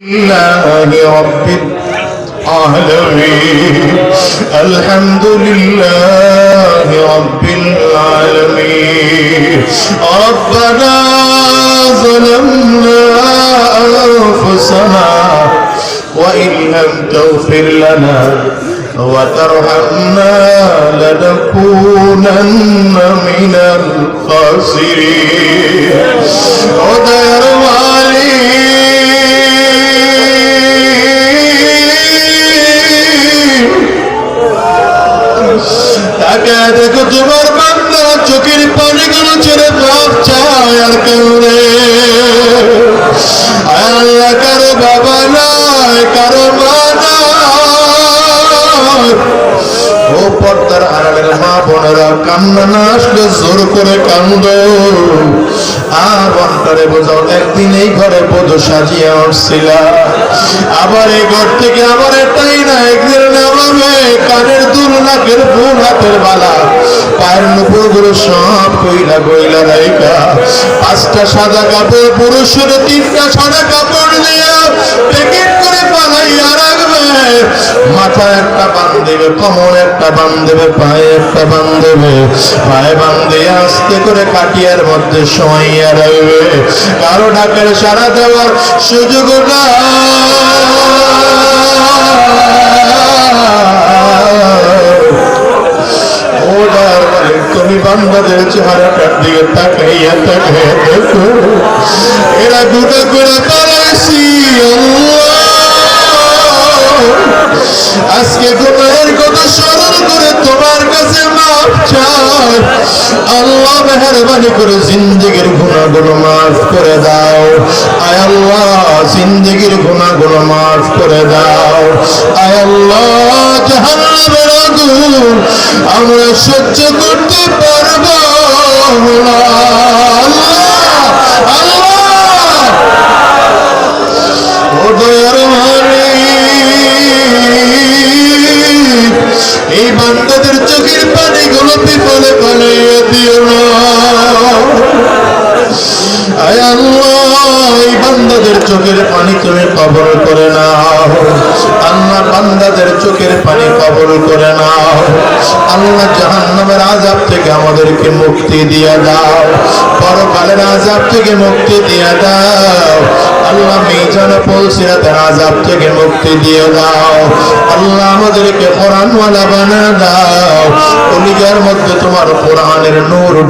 لله رب العالمين. الحمد لله رب العالمين. ربنا ظلمنا أنفسنا وإن لم تغفر لنا وترحمنا لنكونن من الخاسرين. ও পর্দার আড়ালের মা বোনেরা আবার এই ঘর থেকে আবার এটাই না, একদিন নামাবে কানের দুল, নাকের ফুল, হাতের বালা পায়ের নুপুরগুলো সব কইলা কইলা রাইকা পাঁচটা সাদা কাপড়, পুরুষের তিনটা সাদা কাপড় দিয়া দেবে কমর একটা বান দেবে পায়ে একটা বান দেবে পায়ে বান দিয়ে আস্তে করে কাটিয়ার মধ্যে শোয়াইয়া রাখবে কারও ঢাকের সারা দেওয়ার সুযোগ তুমি চেহারাটার দিকে তাকাইয়া তাকাইয়া দেখো। এরা গুণা করে পালাইছি আজকে করে তোমার কাছে করে জিন্দগির গুণাগুলো মাফ করে আয় আল্লাহ, জিন্দগির মাফ করে দাও। আয় আল্লাহ, জাহান্নামের আগুন আমরা সহ্য করতে পারব। এই বান্দাদের চোখের পানি গুলো বিফলে পালাইয়া দিও না। আয় আল্লাহ বান্দাদের চোখের পানি তুমি কবর করে নাও। আল্লাহ, বান্দাদের চোখের পানি কবর করে নাও। আল্লাহ, জাহান্নামের আজাব থেকে আমাদেরকে মুক্তি দিয়ে দাও। পরকালের আজাব থেকে মুক্তি দিয়ে দাও। আল্লাহ আজাব থেকে মুক্তি দিয়ে দাও। আল্লাহ, আমাদেরকে কোরআনওয়ালা বানা দাও। কলিজার মধ্যে তোমার কোরআনের নূর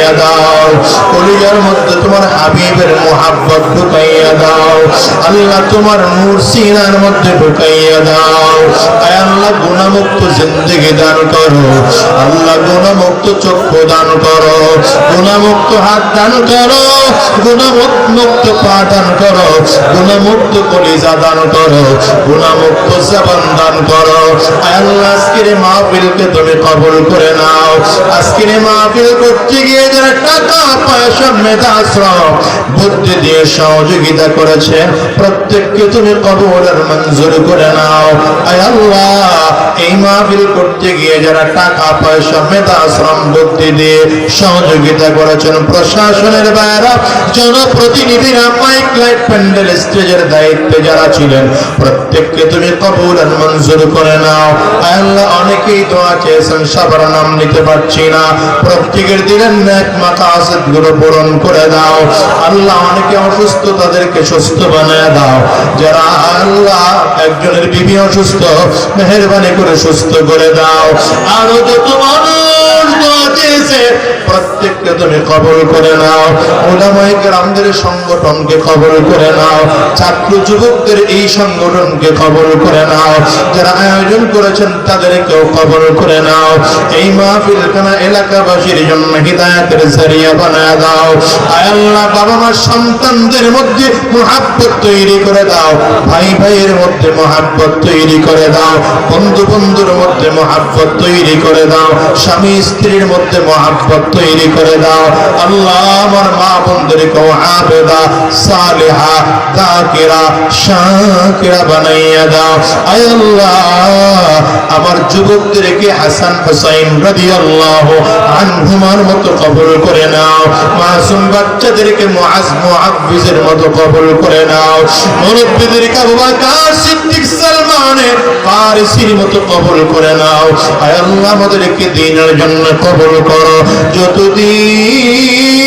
ঢুকাইয়া দাও। কলিজার মধ্যে তোমার হাবিবের মোহাব্বত ঢুকাইয়া দাও। আল্লাহ তোমার নূর সিনার মধ্যে ঢুকাইয়া দাও। গুণামুক্ত জিন্দগি দান করো। আল্লাহ গুণামুক্ত চক্ষু দান করো। গুণামুক্ত হাত দান করো। গুণমুক্ত পা দান করো। গুণমুক্ত কলিজা দান করো। গুণামুক্ত জবান দান করো। আল্লাহ, আজকের মাহফিলকে তুমি কবুল করে নাও। আজকের মাহফিল করতে গিয়ে যারা পয়সা মেধা শ্রম বুদ্ধি তুমি কবরের মঞ্জুর করে নাও। আল্লাহ প্রশাসনের বাইরা জনপ্রতিনিধিরা মাইক, লাইট, প্যান্ডেল, স্টেজের দায়িত্বে যারা ছিলেন, প্রত্যেককে তুমি কবুল আর মঞ্জুর করে নাও। আল্লাহ, অনেকেই দোয়া চেয়েছেন, সবার নাম নিতে পারছি না। প্রত্যেকের দিনের ন্যাক মাকাসিদগুলো পূরণ করে দাও। আল্লাহ অনেকে অসুস্থ, তাদেরকে সুস্থ বানিয়ে দাও। যারা আল্লাহ একজনের বিবি অসুস্থ, মেহরবানি করে সুস্থ করে দাও। আরও যত মানুষ দোয়া চেয়েছে প্রত্যেককে তুমি কবল করে নাও। ওলামাই গ্রামদের সংগঠনকে কবল করে নাও। ছাত্র যুবকদের এই সংগঠনকে কবল করে নাও। যারা আয়োজন করেছেন তাদেরকেও কবল করে নাও। এই মাহফিল খানা এলাকাবাসীর জন্য হিদায়াতের জারিয়া বানায় দাও। আয় আল্লাহ বাবা মার সন্তানদের মধ্যে মোহাব্বত তৈরি করে দাও। ভাই ভাইয়ের মধ্যে মোহাব্বত তৈরি করে দাও। বন্ধু বন্ধুর মধ্যে মোহাব্বত তৈরি করে দাও। স্বামী স্ত্রীর মধ্যে মহাব্বত তৈরি করে দাও। আমার মা হাসান হুসাইন রাদিয়াল্লাহু আনহুমার মতো কবুল করে নাও। মাসুম বাচ্চাদেরকে মুআব্বিজের মতো কবুল করে নাও। মুরব্বিদেরকে মতো কবুল করে নাও। আয় আমাদেরকে দিনের জন্য কবুল করো। যতদিন العالمين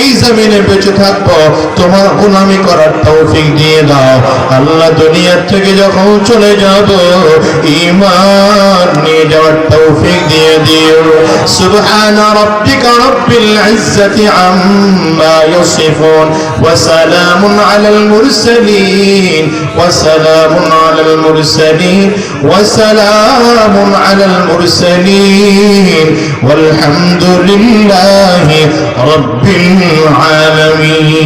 এই জমিনে বেঁচে থাকবো তোমার গোলামি করার তৌফিক দিয়ে দাও আল্লাহ দুনিয়ার থেকে যখন চলে যাব ঈমান নিয়ে যাওয়ার তৌফিক দিয়ে দিও সুবহান রাব্বিকা রব্বিল ইজ্জাতি আম্মা ইয়াসিফুন ওয়া সালামুন আলাল মুরসালিন ওয়া সালামুন আলাল মুরসালিন ওয়া সালামুন আলাল মুরসালিন والحمد لله رب العالمين.